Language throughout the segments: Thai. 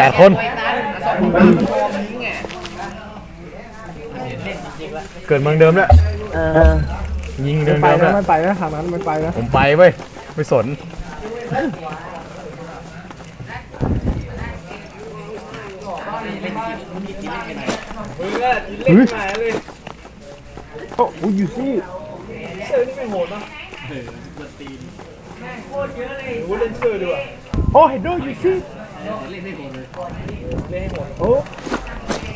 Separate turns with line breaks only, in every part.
แปดคนเกิดเมืองเดิมแล้ว
เออ
ยิงเดิ
ไม่
ม
ไป
เดิม
นะ
แล้ว
ไม่ไปนะทางนั้นไม่ไปนะ
ผมไปเว้ยไม่สน
โอ้ยอยู่ซี่โอ้เห็นด้วยอยู่ซี่ โอ้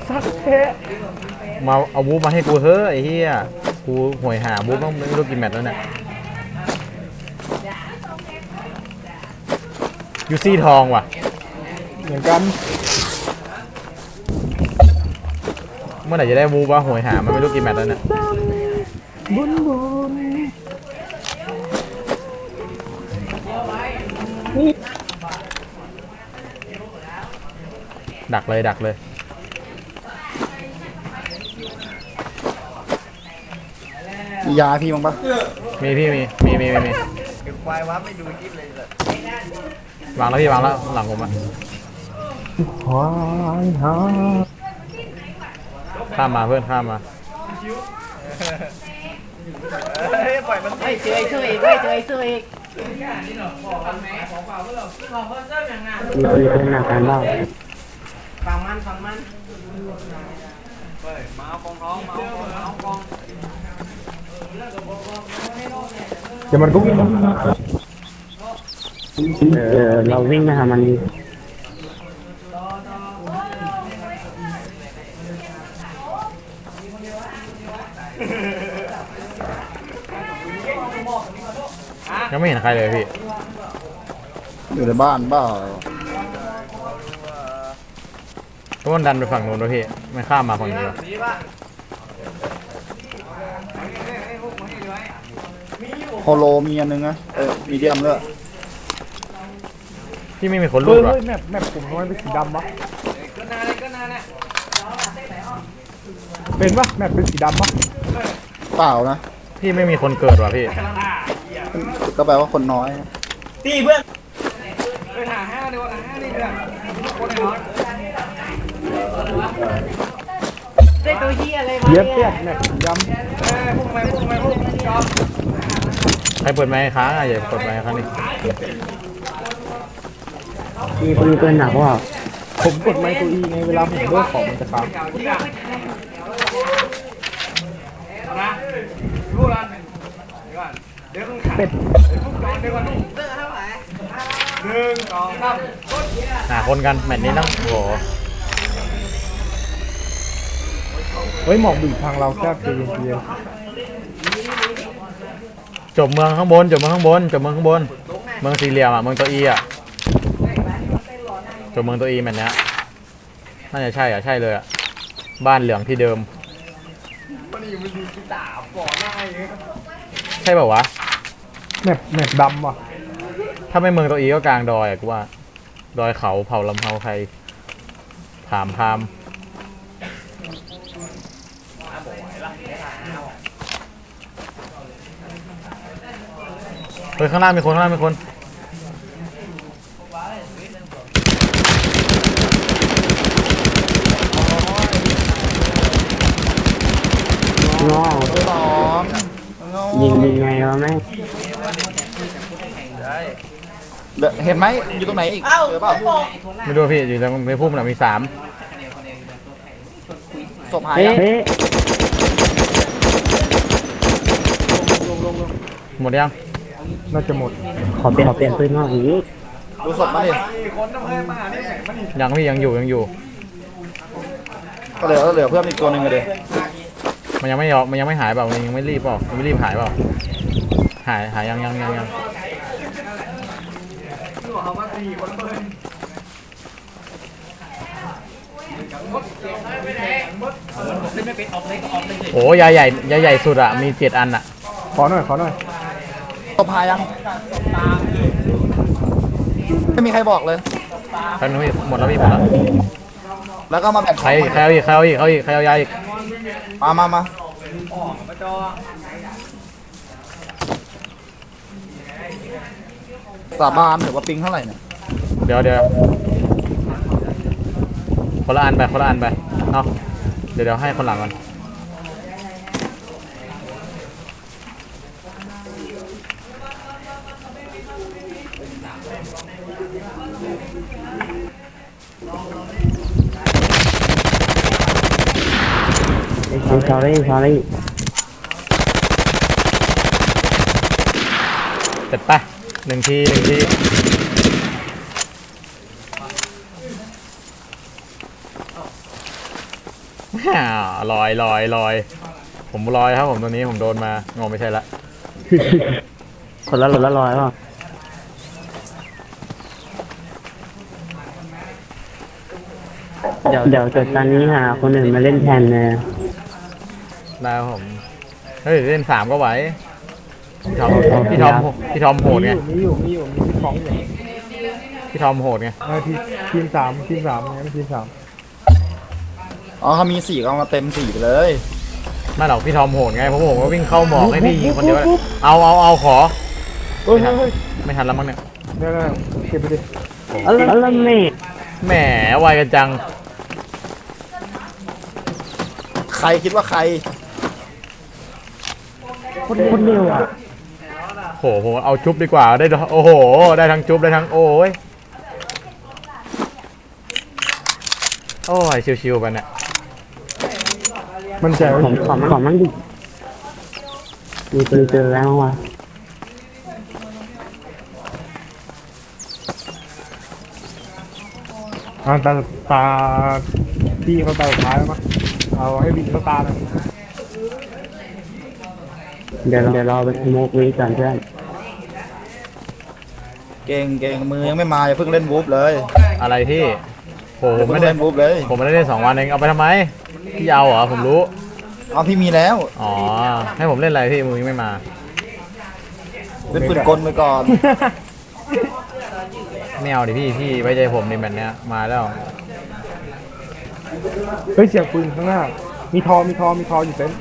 สักเทะ
มาเอาบู๊มาให้กูเถอะไอ้เหี้ยกูห่วยหาบู๊ต้องไม่รู้กี่แมตช์แล้วเนี่ยยูซี่ทองว่ะ
เหมือนกัน
เมื่อไหร่จะได้บู๊วะห่วยหามันไม่รู้กี่แมตช์แล้วเนี่ย
บุญบุญ
ดักเลยดักเลย
มียาพี่มั้งปะ
มีพี่มีมีมีมีมีวางแล้วพี่วางแล้วหลังผมอะ
ว้ายฮะ
ข้ามมาเพื่อนข้ามมา
ไม่เจอไอ้ซื้ออีกไม่เจอไอ้ซื้ออีก
มีคุยเรื่องหนักกันบ้าง
ฟังมันฟังมัน
เดี๋ยวมันก็วิ่งมา
เออเราวิ่งมาหามัน
ยังไม่เห็นใครเลยพี่
อยู่ในบ้านเปล่า
ทุกคนดันไปฝั่งนู้นด้วยพี่ไม่ข้ามมาฝั่งนี้หรอ
โฮโลมีอันนึงนะเออมีเดียมด้วย
พี่ไม่มีคนรู
เฮ้ย
ดหรอ
เฮ้ยแมปแมปผมทำไมเป็นสีดำวะเป็นปะแมปเป็นสีดำปะ
เปล่านะ
พี่ไม่มีคนเกิดวะพี่
ก็แปลว่าคนน้อย ตีเพื่อน
ได้ตัวเฮียอะไรมา
เย็บเปีย
เนี่ย
กแมปสีด
ใครเปิดไมค์ค้างอะอย่าเปิดไมค์ค้างนี่
มีคนเกินหนักว่าำ
ผมกดไมค์ตัวอีไงเวลาผมเลือกของมันจะค้างเป็ด
หา คนกันแมตช์นี้ต้องโอ้โห
เฮ้ยหมอกบีบทางเราแค่เพียงเพียง
จบเมืองข้างบนจบเมืองข้างบนจบเมืองข้างบน เมืองสี่เหลี่ยมอะเมืองตัวอีอะจบเมืองตัวอีแมตช์เนี้ยน่าจะใช่อะใช่เลยอะบ้านเหลืองที่เดิมใช่เปล่าวะ
แมปแมปดำว่ะ
ถ้าไม่เมืองตัวอีก็กลางดอยอะกูว่า ดอยเขาเผาลำเผาไทยผามพามเฮ้ยข้างล่างมีคนข้างล่างมีคน
ง้อยิงยิงไงวะแม่ง เห็นไหมอยู่ตรงไหนอีกเจอเปล่า
ไม่รู้พี่อยู่ตรงในพุ่มน่ะมีสาม
ศพหายยัง
หมดยัง
น่าจะหมด
ขอเปลี่ยนขอเปลี่ยนปืนมาอีกดูศพมาดิ
ยังพี่ยังอยู่ยังอยู่
ก็เหลือก็เหลือเพิ่มอีกตัวหนึ่งเลย
มันยังไม่ยอมมันยังไม่หายเปล่ามันยังไม่รีบเปล่ามันไม่รีบหายเปล่าหายหายยังยังยังยัง โอ้ยาใหญ่ยาใหญ่สุดอะมีเจ็ดอันอะ
ขอหน่อยขอหน่อย
ศพหายยังไม่มีใครบอกเลย
แป๊บนึงพี่หมดแล้วพี่หมดแล้ว
แล้วก็มาแบ่งข
ใคร
อง
อีกใครเอาอีกใครเอาอีกใครเอาอีกใครเอายาอีก
มามามา สาบานหรือว่าปิงเท่าไหร่เนี่ย
เดี๋ยวเดี๋ยวคนละอันไปคนละอันไปเนาะเดี๋ยวเดี๋ยวให้คนหลังก่อน
s o r r y sorry
เสร็จปะ หนึ่งทีหนึ่งทีฮ่าลอยลอยลอย ผมลอยครับผมตัวนี้ผมโดนมางงไม่ใช่ละ
คนละหลดละลอยเปล่ะเดี๋ยวเดี๋ยวจดตอนนี้หาคนอื่นมาเล่นแทนนะ
ได้ครับผม เฮ้ย เล่นสามก็ไหว พี่ทอมพี่ทอมพี่ทอมโหดไง
มีอยู่มีอยู่มีอยู่มีของอยู่
พี่ทอมโหดไง
เออทีทีมสามทีมสามงั้นทีมสาม
อ๋อเขามีสี่ก็เอามาเต็มสี่ไปเลย
ไม่หรอกพี่ทอมโหดไงเพราะผมก็วิ่งเข้าหมอกให้พี่ยิงคนเดียวเอาเอาเอาขอ
เฮ้ยเฮ้ยเฮ้ย
ไม่ทันแล้วมั้งเนี่ย
เนี่ยเนี่ยเก็บไปดิ
เออแล้วเมฆ
แหมไวกันจัง
ใครคิดว่าใคร
คนคนเร็วอะ
โหผมเอาจุ๊บดีกว่าได้โอ้โห ได้ทั้งจุ๊บได้ทั้งโอ้ยโอ้ยชิวๆไปเนี่ย
มันใจ
ผมขอมันขอมันดิมีปืนเจอแล้ววะ
อ่าตาตาพี่เขาตาสุดท้ายแล้วมั้งเอาให้วินเขาตาหน่อย
เดี๋ยวเดี๋ยวรอไปสโมกวีก่อนเพื่อน
เก่งเก่งมือยังไม่มาอย่าเพิ่งเล่นวูฟเลย
อะไรที่โหผ
อย่ามเพิ่
ไม่
ง
ได้
เล่นวูฟเลย
ผมไม่ได้เล่นสองวันเองเอาไปทำไมพี่เอาเหรอผมรู้
เอาพี่มีแล้ว
อ๋อให้ผมเล่นอะไรพี่มือยังไม่มา
เล่นปืนกลไปก่อน
ไม่เอาดิพี่พี่ไว้ใจผมในแบบเนี้ยมาแล้ว
เฮ้ยเสียงปืนข้างหน้า มีทอมีทอมีทออยู่เต็นท์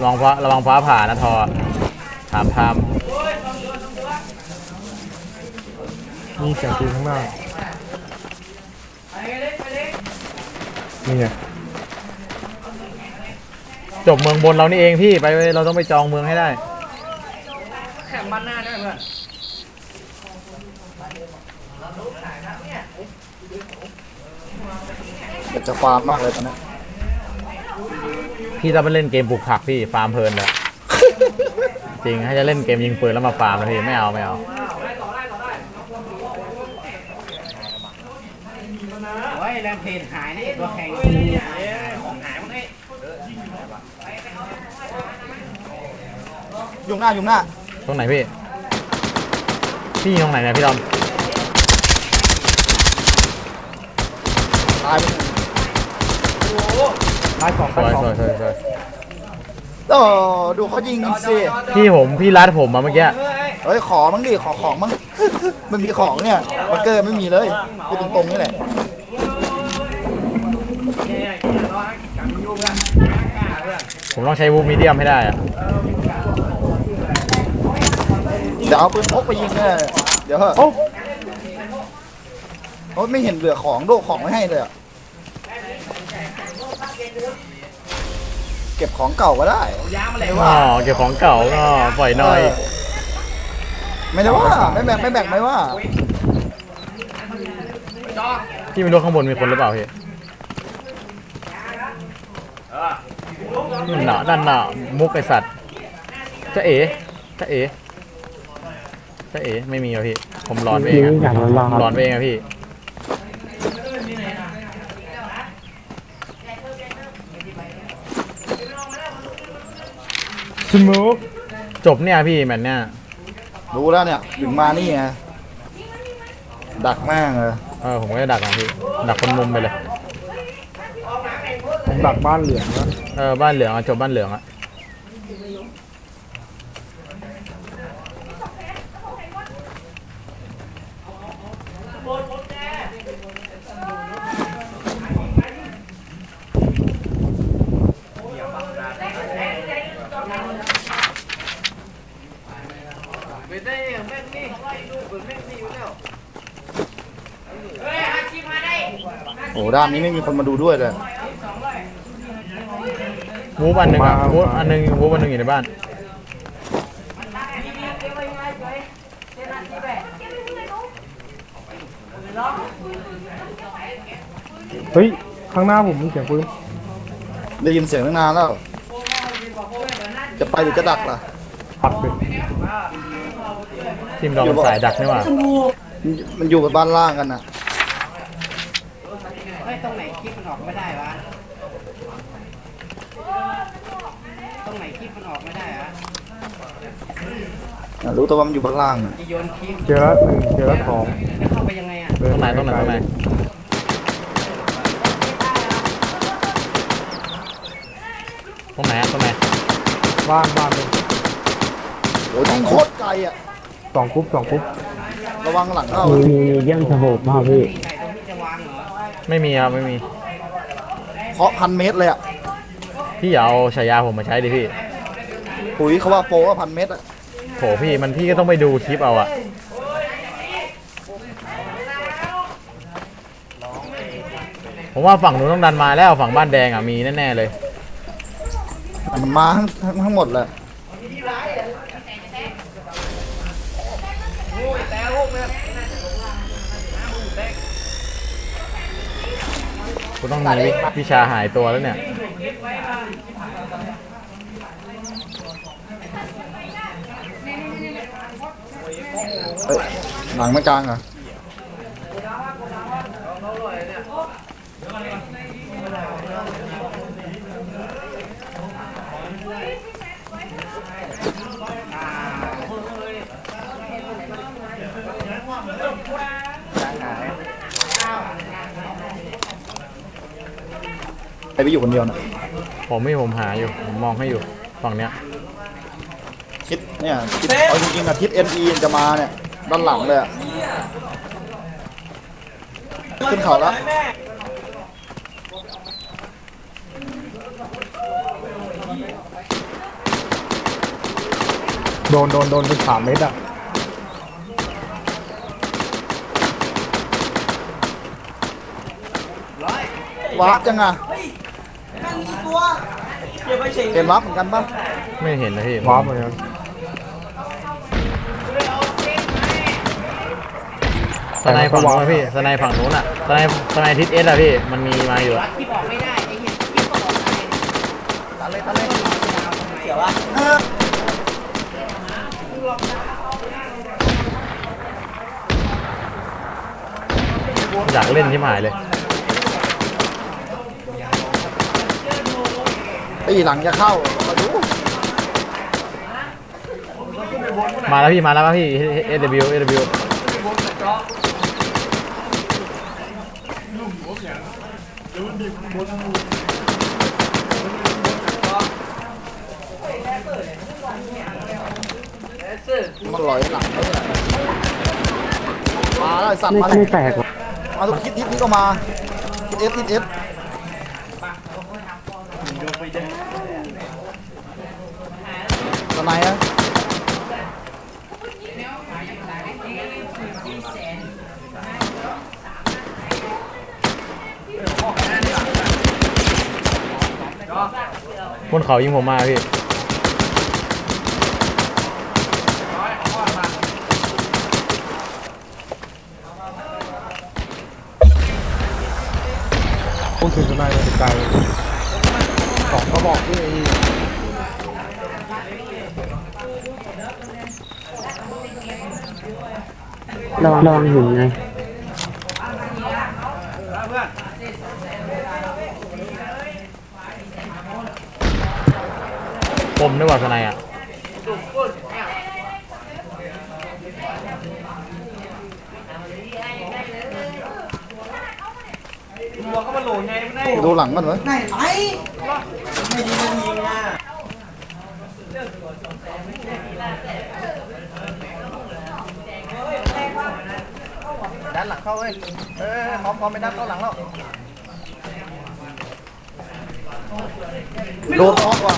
ระวังฟ้าระวังฟ้าผ่านะทอถามทาม
มีเสียงปืนข้างหน้านี่ไง
จบเมืองบนเรานี่เองพี่ไปเราต้องไปจองเมืองให้ได้
แข่งบ้านหน้าได้ไหม
เดี๋ยวจะฟาร์มมากเลยตอนนี้
พี่ต้องไปเล่นเกมปลูกผักพี่ฟาร์มเพลินเลย จริงให้จะเล่นเกมยิงปืนแล้วมาฟาร์มนะพี่ไม่เอาไม่เอา
โอ้ย แรมเพจหายนี่ตัวแข่งหายของหายหมดเลย
ยุงหน้ายุงหน้า
ตรงไหนพี่ พี่ยิงตรงไหนเนี่ยพี่ดอม
ตายไป
ตายสอง
ส
ตา
วยย
สอง
สวยสวยสวย
โอ้ดูเขายิงสิ
พี่ผมพี่รัดผมมาเมื่อกี้
เฮ้ยขอมั้งดิขอของมั้ง มันมีของเนี่ยมันเกินไม่มีเลยพูดตรงๆนี่แหละ
ผมต้องใช้วูมีเดียมให้ได้อะ
เดี๋ยวเอาปืนพกไปยิงเนี่ยเดี๋ยวเหอะ
โอ้
โอ้ยไม่เห็นเหลือของโดของไม่ให้เลยอะเก็บของเก่าก็ได้
ยางมาเลย
อ๋อเก็บของเก่าก็ปล่อยหน่อย
ไม่ได้ว่าไม่แบ่งไม่แบ่งไม่ว่า
พี่ไม่รู้ข้างบนมีคนหรือเปล่าพี่ นั่นน่ะนั่นน่ะมุกไอสัตว์จะเอ๋จะเอ๋จะเอ๋ไม่มีอะพี่ ผมร้อนไปเอง
นี่อยา
อะ
กรอ
ผมร้อนไปเองอะพี่
สโมก
จบเนี่ยพี่แมตช์เนี่ย
รู้แล้วเนี่ย ถึงมานี่ไงดักแม่งเลย
เออผมก็จะดักนะพี่ ดักคนมุมไปเลย
ผมดักบ้านเหลืองแล้
เออบ้านเหลืองอะจบบ้านเหลืองอะ
โอ้ด้านนี้ไม่มีคนมาดูด้วยเลย
วูบอันหนึ่งอะวูบอันหนึ่งวูบอันหนึ่งอยู่ในบ้าน
เฮ้ย ข้างหน้าผมมีเสียงปืน
ได้ยินเสียงตั้งนานแล้ว จะไปหรือจะดักล่ะ
ปัดไป
ทีมเรามันสายดักนี่หว่า
มันมันอยู่กับบ้านล่างกันน่ะ
เฮ้ยตรงไหนคลิปมันออกไม่ได้วะ ตรงไหนคลิปมันออกไม่ได้วะ
อะรู้ตัวว่ามันอยู่บ้านล่างน่ะ
จะโยนคลิป
เจอแล้วหนึ่งเจอแล้วสอง
จะเข้าไปยังไงอะ
เดิ
ตรงไหนตรงไหนตรงไหนตรงไหนอะตรงไหน
บ้านบ้านเลย
โอ้ยยิงโคตรไกลอะ
สองกรุ๊ปสองกรุ๊ป
ระวังหลังเข้า
มีมีมีเยี่ยมสโคปมาพี่
ใส่ตรงที่จะวางเหรอ
ไม่มีครับไม่มี
เคาะพันเมตรเลยอะ
พี่อย่าเอาฉายาผมมาใช้ดิพี่
ปุ๋ยเขาว่าโปรว่าพันเมตรอะ
โถพี่มันพี่ก็ต้องไปดูคลิปเอาอะผมว่าฝั่งนู้นต้องดันมาแล้วฝั่งบ้านแดงอะมีแน่ๆเลย
มันมาทั้งทั้งทั้งหมดเลย
กูต้องมีวิวิชาหายตัวแล้วเนี่ย
เอ้ยหลังไม่กลางเหรอะใครไปอยู่คนเดียวน่ะ
ผมไม่ผมหาอยู่ ผมมองให้อยู่ฝั่งเนี้ย
ทิศ เนี่ยทิศเอาจริงๆอะทิศ NE จะมาเนี่ยด้านหลังเลยอะขึ้นเขาแล้ว
โดนโดนโดนเป็นสามเมตรอะ
วาร์ปจังอะเห็นวาร์ปเหมือนกันปะ
ไม่เห็นนะพี่
ว้าร์ปเหมือนกัน
สไนฝั่งนู้นอะพี่สไนฝั่งนู้นอะสไนสไนทิศเอสอะพี่ มันมีมาอยู่อะ
คลิปออกไม่ได้ไอ้เหี้ยคลิปก็ออกไม่ได้
อยากเล่นที่หมายเลย
ไอ้หลังจะเข้ามาดู
มาแล้วพี่มาแล้วป่ะพี่ SW SW
มันลอยหลังไม่ได้มาแล้วไอ้สัตว์
ไม่
มาเลย
ไม่แตกหรอก
มาทุกทิศทิศนี้ก็มาทิศ F ทิศ F ตอนไหนอะ
บนเขายิงผมมาพี่
พูดถึงทนายไกลสองก็บอกที่ไอ้
ระวังระวังหินไง
ผมนึกว่าสไนอะ
ดูหลังมันวะด้านหลังเข้าเว้ย เออพร้อมพร้อมไปด้านเข้าหลังแล้วโดนท็อกว่ะ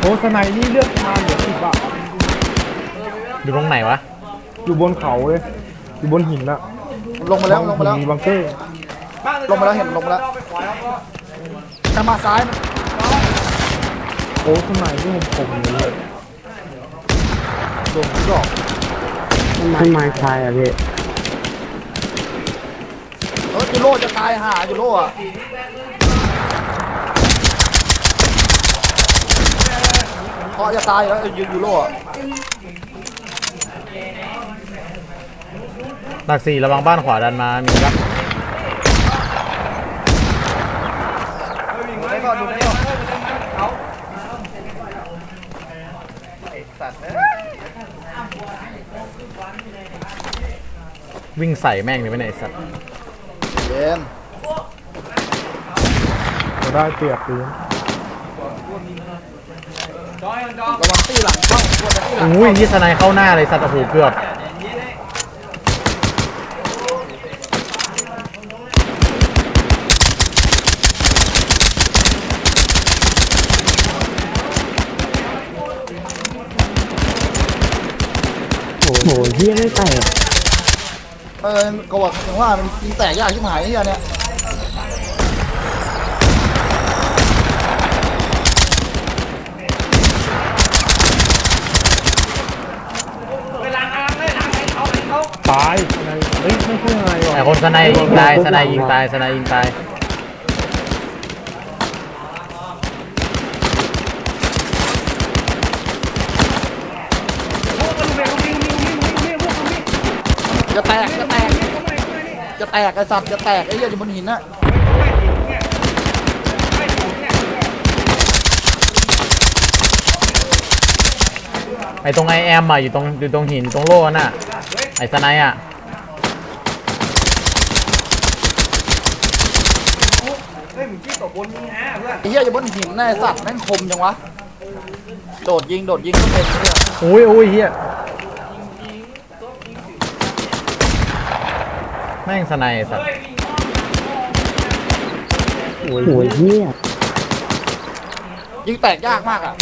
โอ้สไนนี่เลือดประมาณเหลือสิบอะ
อยู่ตรงไหนวะ
อยู่บนเขาเลย อยู่บนหินอะ
ลงมาแล้วลงมาแล้ว
มีบังเกอร์
ลงมาแล้วเห็นลงมาแล้วแต่มาซ้ายมัน
โอ้ข้างในนี่ผมผมเลย
โดนทุกดอก
ต้นไม้คลายอะพี่
เออยูโรจะตายห่ายูโรอะเคาะจะตายอยู่แล้วยูยูโรอะ
หลักสี่ระวังบ้านขวาดันมา มีปะวิ่งใส่แม่งเลยไหมเนี่ยไอ้สัตว์
เย็น
จะได้เปรียบปืน
ระวังตีหลังเข้าตัวจะตีหลัง
อุ้ยยี่สไนเข้าหน้าเลยสัตว์โอ้โหเกือบ
โอ้โหเฮียไม่แตก
เออก็ว่าถึงว่ามันยิงแตกยากที่หายไอ้เหี้ยเนี่ย
ตายอะไรเฮ้ยไม่ใช่อะไรหรอก
แต่คนสไนยิงตายสไนยิงตายสไนยิงตาย
จะแตกจะแตกจะแตกไอ้สัตว์จะแตกไอ้เหี้ยอยู่บนหินน่ะ
ไอ้ตรงไอแอมอะอยู่ตรงอยู่ตรงหินตรงโล่น่ะ ไอ้สไนอะ
ไอ้เหี้ยอยู่บนหินน่ะไอ้สัตว์แม่งคมจังวะ โดดยิงโดดยิงก็เป็นเนี่ย
อุ้ยอุ้ยเฮียแม่งสไนไอ้สัตว์
โอ้โหเฮีย
ยิงแตกยากมากอะ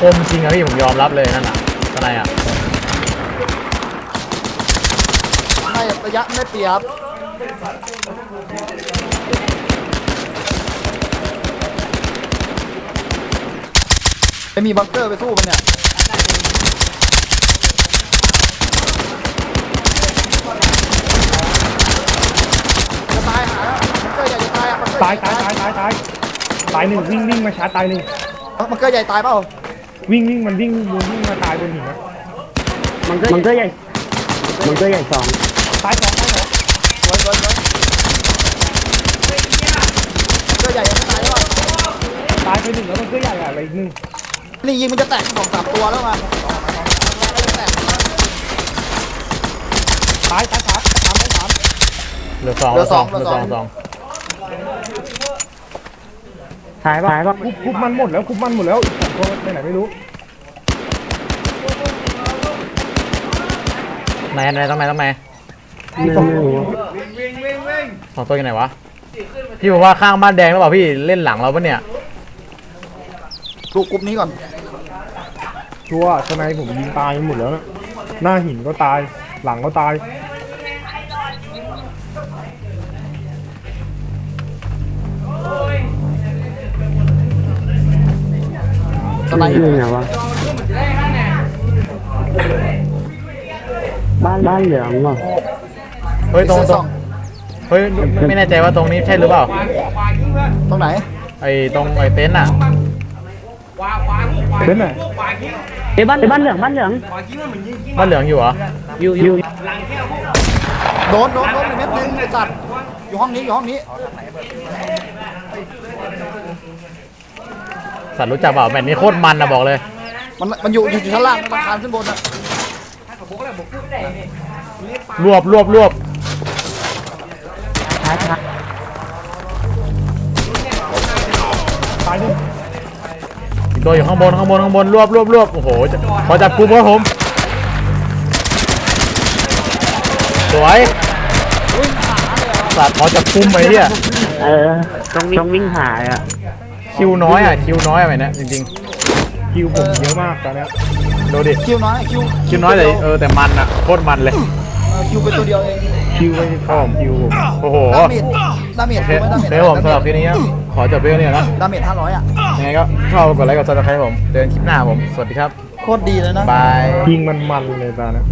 คมจริงอะพี่ผมยอมรับเลยนั่นน่ะสไนอะ
ไม่ ระยะไม่เปรียบไปมีบังเกอร์ไปสู้มันเนี่ยจะตายหาบังเกอร์ใหญ่จะตายอะบังเกอร์
ตายตายตายตายตายตายหนึ่งวิ่งวิ่งมาชาร์จตายหนึ่ง
บังเกอร์ใหญ่ตายเปล่า
วิ่งวิ่งมันวิ่งบนวิ่งมาตายบนหินนะ
มันก็มันก็ใหญ่มันก็ใหญ่สอง
ตายสองตายสอง
สวยสวยสวยบังเกอร์ใหญ่ยังไม่ตายแล้ว
ตายไปหนึ่งแล้วมันก็ใหญ่อะอะไรอีกหนึ่ง
นี่ยิงมันจะแตกสองสามตัวแล้วมัน
ตายตายสามสามตายสาม
เหลือสองเหลือสองเหลือสองสอง
ท้ายปะท้ายปะ
คุบคุบมันหมดแล้วคุบมันหมดแล้วอีกสองตัวไปไหนไม่รู้
ไหนไหนต้องไหนต้องไหน
ไม่รู้
สองตัวอยู่ไหนวะ พี่บอกว่าข้างบ้านแดงหรือเปล่าพี่เล่นหลังเราปะเนี่ย
ดูกลุ่มนี้ก่อน
ชัวร์ทนายผมยิงตายหมดแล้วนะหน้าหินก็ตาย หลังก็ตาย
สไน
นี่ไงวะบ้านบ้านเหลืองเหรอ
เฮ้ยตรงตรงเฮ้ยไม่ไม่แน่ใจว่าตรงนี้ใช่หรือเปล่า
ตรงไหน
ไอ้ตรงไอ้เต็นท์อะ
เป็นไหน
ไอ้บ้านไอ้บ้านเหลืองบ้านเหลือง
บ้านเหลืองอยู่เหรอ
อยู่อยู่
โดนโดนโดนเม็ดนึงไอ้สัตว์อยู่ห้องนี้อยู่ห้องนี้
สัตว์รู้จักเปล่าแบบนี้โคตรมันนะบอกเลย
มันมันอยู่อยู่ชั้นล่างมันคานขึ้นบนอะ
รวบรวบรวบ
ท้ายท้าย
ตายหนึ่ง
อีกตัวอยู่ข้างบนข้างบนข้างบนรวบรวบรวบโอ้โหจะพอจับกลุ่มครับผมสวยสัตว์พอจับกลุ่มไปเนี่ย
เออต้องวิ่งต้องวิ่งหายอะ
คิวน้อยอะคิวน้อยอะไปเนี่ยจริง
คิวผมเยอะมากตอนเนี้ย
ๆดูดิ
คิวน้อยคิว
คิวน้อยแต่เออแต่มันอะโคตรมันเลย
เออคิวเป็นตัวเดียวเอง
คิวไปสองคิวผม
โอ้โห
ดาเมจดาเมจ
โอเค
คือไม่ดาเมจ
เดี๋ยวผมสำหรับคลิปนี้นะขอจบเรื่องนี้ก่อนนะ
ดาเมจห้าร้อยอะ
ยังไงก็ชอบกดไลค์กดซับสไครต์ผมเจอกันคลิปหน้าผม สวัสดีครับ
โคตรดีเลยนะ
บาย
ยิงมันมันๆเลยตานะ